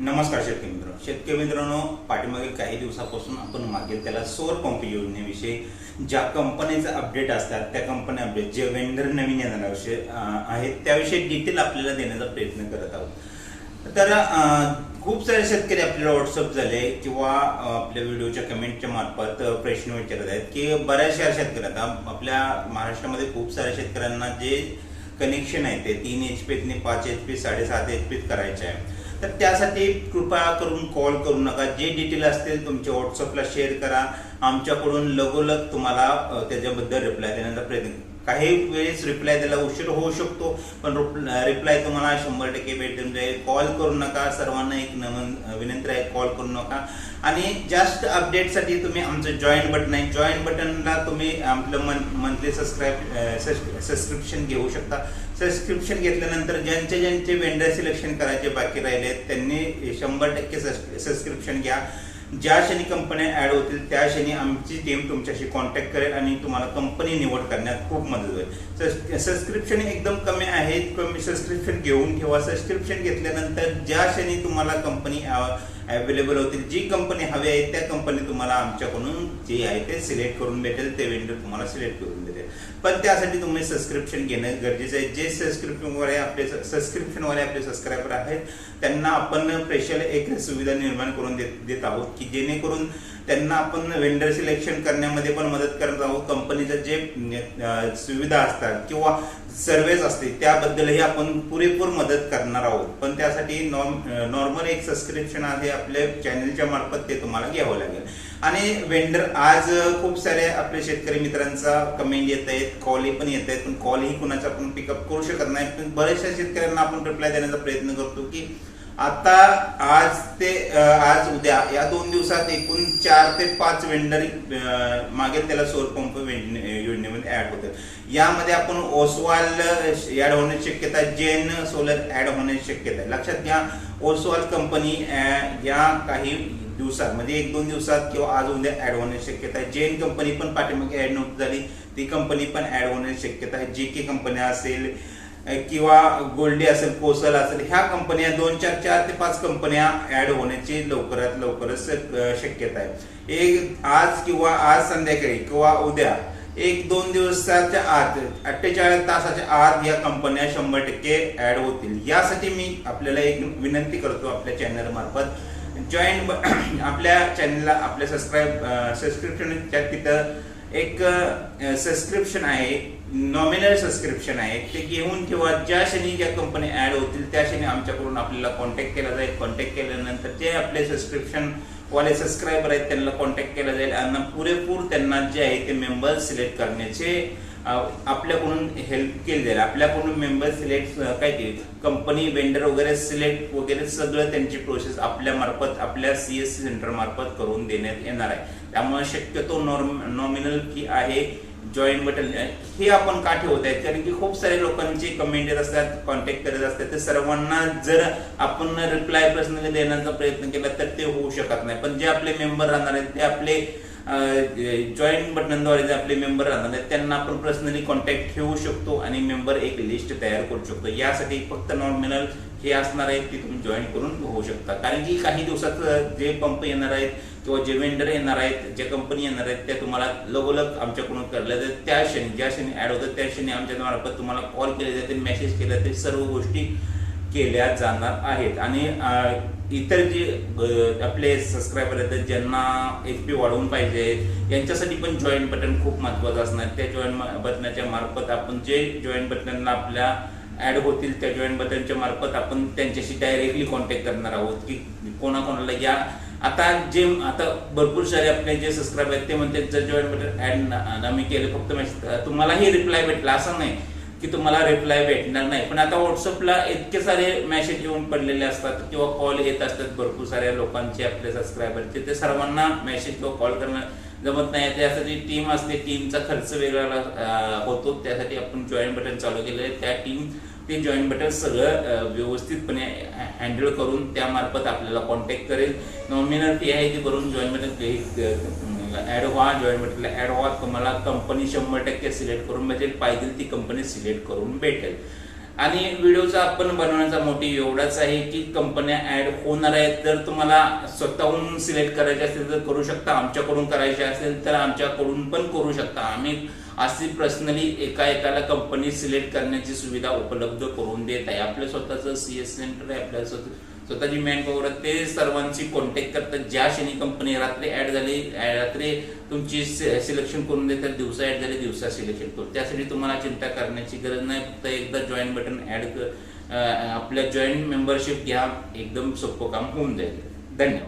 नमस्कार शेतकरी मित्र. शेतकरी मित्रांनो पाठीमागील काही दिवसापासून आपण मागेल त्याला सौर पंप योजनेविषयी ज्या कंपनीचे अपडेट असतात त्या कंपनी अपडेट जे वेंडर नवीन येणाऱ्या आहेत त्याविषयी डिटेल आपल्याला देण्याचा प्रयत्न करत आहोत. तर खूप सारे शेतकरी आपल्याला व्हॉट्सअप झाले किंवा आपल्या व्हिडिओच्या कमेंटच्या मार्फत प्रश्न विचारत आहेत की बऱ्याचशा शेतकरी आता आपल्या महाराष्ट्रामध्ये खूप साऱ्या शेतकऱ्यांना जे कनेक्शन आहे ते तीन एच पीतनी पाच एच पी साडेसात एच पीत करायचे आहे. तर त्यासाठी कृपया करून कॉल करू नका. जे डिटेल असतील तुमच्या व्हॉट्सअपला शेअर करा. आमच्याकडून लगोलग तुम्हाला त्याच्याबद्दल रिप्लाय देण्याचा प्रयत्न काही वेळेस रिप्लाय द्यायला उशीर होऊ शकतो पण रिप्लाय तुम्हाला शंभर टक्के भेटून जाईल. कॉल करू नका सर्वांना एक नमन विनंती आहे कॉल करू नका. आणि जास्त अपडेटसाठी तुम्ही आमचं जॉईन बटन आहे. जॉईन बटनला तुम्ही आपलं मन मंथली सबस्क्राईब सबस्क्रिप्शन घेऊ शकता. सबस्क्रिप्शन घेतल्यानंतर ज्यांचे ज्यांचे वेंडर सिलेक्शन करायचे बाकी राहिले त्यांनी शंभर टक्के सबस्क्रिप्शन घ्या. ज्या क्षणी कंपन्या ऍड होतील त्या क्षणी आमची टीम तुमच्याशी कॉन्टॅक्ट करेल आणि तुम्हाला कंपनी निवड करण्यात खूप मदत होईल. सबस्क्रिप्शन एकदम कमी आहे कमी सबस्क्रिप्शन घेऊन ठेवा. सबस्क्रिप्शन घेतल्यानंतर ज्या क्षणी तुम्हाला कंपनी अवेलेबल होतील. जी कंपनी हवी आहे त्या कंपनी तुम्हाला आमच्याकडून जे आहे ते सिलेक्ट करून भेटेल ते वेंडर तुम्हाला सिलेक्ट करून देते पण त्यासाठी तुम्ही सबस्क्रिप्शन घेणं गरजेचं आहे. जे सबस्क्रिप्शनवाले आपले सबस्क्रिप्शनवाले आपले सबस्क्रायबर आहेत त्यांना आपण स्पेशल एक सुविधा निर्माण करून देत देत आहोत की जेणेकरून त्यांना आपण वेंडर सिलेक्शन करण्यामध्ये पण मदत करत आहोत. कंपनीचं जे सुविधा असतात किंवा सर्वेज असते. त्याबद्दलही आपण पुरेपूर मदत करणार आहोत. पण त्यासाठी नॉर्मल एक सबस्क्रिप्शन आहे आपल्या चॅनलच्या मार्फत ते तुम्हाला घ्यावं लागेल. आणि वेंडर आज खूप सारे आपल्या शेतकरी मित्रांचा कमेंट येत आहेत कॉलही पण येत आहेत. पण कॉलही कुणाचा आपण पिकअप करू शकत नाही. पण बऱ्याचशा शेतकऱ्यांना आपण रिप्लाय देण्याचा प्रयत्न करतो की आता आज ते आज उद्या या दोन दिवसात एकूण चार ते पाच वेंडर मागेल त्याला सौर पंप योजनेमध्ये ऍड होतात. यामध्ये आपण ओसवाल ऍड होण्याची शक्यता जेन सोलर ऍड होण्याची शक्यता आहे. लक्षात घ्या ओसवाल कंपनी या काही दिवसात म्हणजे एक दोन दिवसात किंवा आज उद्या ऍड होण्याची शक्यता आहे. जेन कंपनी पण पाठीमागे ऍड नव्हती झाली ती कंपनी पण ऍड होण्याची शक्यता आहे. जे के कंपन्या असेल किंवा गोल्डी असेल कोसल असेल ह्या कंपन्या दोन चार चार ते पाच कंपन्या ऍड होण्याची लवकरात लवकरच शक्यता आहे. एक आज किंवा आज संध्याकाळी किंवा उद्या एक दोन दिवसाच्या आत अठ्ठेचाळीस तासाच्या आत या कंपन्या शंभर टक्के ऍड होतील. यासाठी मी आपल्याला एक विनंती करतो आपल्या चॅनल मार्फत. जॉईन आपल्या चॅनलला आपल्या सबस्क्राईब सबस्क्रिप्शनच्या तिथं एक सबस्क्रिप्शन आहे. नॉमिनल सबस्क्रिप्शन आहे. ते घेऊन ठेवा ज्या क्षणी ज्या कंपनी ऍड होतील त्या क्षणी आमच्याकडून आपल्याला कॉन्टॅक्ट केला जाईल. कॉन्टॅक्ट केल्यानंतर जे आपले सबस्क्रिप्शन वाले सबस्क्रायबर आहेत त्यांना कॉन्टॅक्ट केला जाईल. आणि पुरेपूर त्यांना जे आहे ते मेंबर सिलेक्ट करण्याचे आपल्याकडून हेल्प केली जाईल. आपल्याकडून मेंबर सिलेक्ट काय केली कंपनी वेंडर वगैरे सिलेक्ट वगैरे सगळं त्यांची प्रोसेस आपल्या मार्फत आपल्या सी एस सी सेंटर मार्फत करून देण्यात येणार आहे. त्यामुळे शक्यतो नॉर्म नॉमिनल फी आहे. जॉईन बटन हे आपण का ठेवत आहेत कारण की खूप सारे लोकांचे कमेंट येत असतात कॉन्टॅक्ट करत असतात. तर सर्वांना जर आपण रिप्लाय पर्सनली देण्याचा प्रयत्न केला तर ते होऊ शकत नाही. पण जे आपले मेंबर राहणार आहेत ते आपले जॉईन बटनद्वारे जे आपले मेंबर राहणार आहेत त्यांना आपण पर्सनली कॉन्टॅक्ट ठेवू शकतो आणि मेंबर एक लिस्ट तयार करू शकतो. यासाठी फक्त नॉमिनल हे असणार आहेत ते तुम्ही जॉईन करून होऊ शकता. कारण की काही दिवसात जे पंप येणार आहेत किंवा जे वेंडर येणार आहेत ज्या कंपनी येणार आहेत त्या तुम्हाला लगोलग आमच्याकडून करल्या जातात. त्या क्षणी ज्या क्षणी ऍड होतात त्या क्षणी आमच्या मार्फत तुम्हाला कॉल केले जाते मेसेज केले जाते सर्व गोष्टी केल्या जाणार आहेत. आणि इतर जे आपले सबस्क्रायबर आहेत ज्यांना एच पी वाढवून पाहिजे यांच्यासाठी पण जॉईन बटन खूप महत्वाचं असणार. त्या जॉईन बटनाच्या मार्फत आपण जे जॉईन बटनांना आपल्या ऍड होतील त्या जॉईन बटनच्या मार्फत आपण त्यांच्याशी डायरेक्टली कॉन्टॅक्ट करणार आहोत की कोणाकोणाला या. आता जे आता भरपूर सारे आपले जे सबस्क्राईब आहेत ते म्हणतात जर जॉईन बटन ऍड आम्ही केलं फक्त message- तुम्हालाही रिप्लाय भेटला. असं नाही. की तुम्हाला रिप्लाय भेटणार नाही. पण आता व्हॉट्सअपला इतके सारे मेसेज येऊन पडलेले असतात किंवा कॉल येत असतात भरपूर साऱ्या लोकांचे आपले सबस्क्रायबरचे ते सर्वांना मेसेज किंवा कॉल करणं जमत नाही. त्यासाठी टीम असते टीमचा खर्च वेगळा होतो. त्यासाठी आपण जॉईन बटन चालू केलेलं आहे. त्या टीम ते जॉईन बटन सगळं व्यवस्थितपणे हँडल करून त्यामार्फत आपल्याला कॉन्टॅक्ट करेल. नॉमिनल फी आहे ती भरून जॉईन बटन ऍड व्हा जॉईन बटनला ऍड व्हा तुम्हाला कंपनी शंभर टक्के सिलेक्ट करून म्हणजे भेटेल पाहिजे ती कंपनी सिलेक्ट करून भेटेल. आणि व्हिडिओचा आपण बनवण्याचा मोटिव्ह एवढाच आहे की कंपन्या ऍड होणार आहेत. तर तुम्हाला स्वतःहून सिलेक्ट करायचे असेल तर करू शकता आमच्याकडून करायचे असेल तर आमच्याकडून पण करू शकता. आम्ही अशी पर्सनली एका एकाला कंपनी सिलेक्ट करण्याची सुविधा उपलब्ध करून देत आहे. आपलं स्वतःचं सी एस सेंटर आहे आपल्या स्वतः स्वतःची मॅन पॉवर ते सर्वांची कॉन्टॅक्ट करतात. ज्या क्षणी कंपनी रात्री ऍड झाली रात्री तुमची सिलेक्शन करून देतात दिवसा ऍड झाली दिवसा सिलेक्शन करू त्यासाठी तुम्हाला चिंता करण्याची गरज नाही. फक्त एकदा जॉईन बटन ऍड आपल्या जॉईन मेंबरशिप घ्या. एकदम सोपं काम होऊन जाईल. धन्यवाद.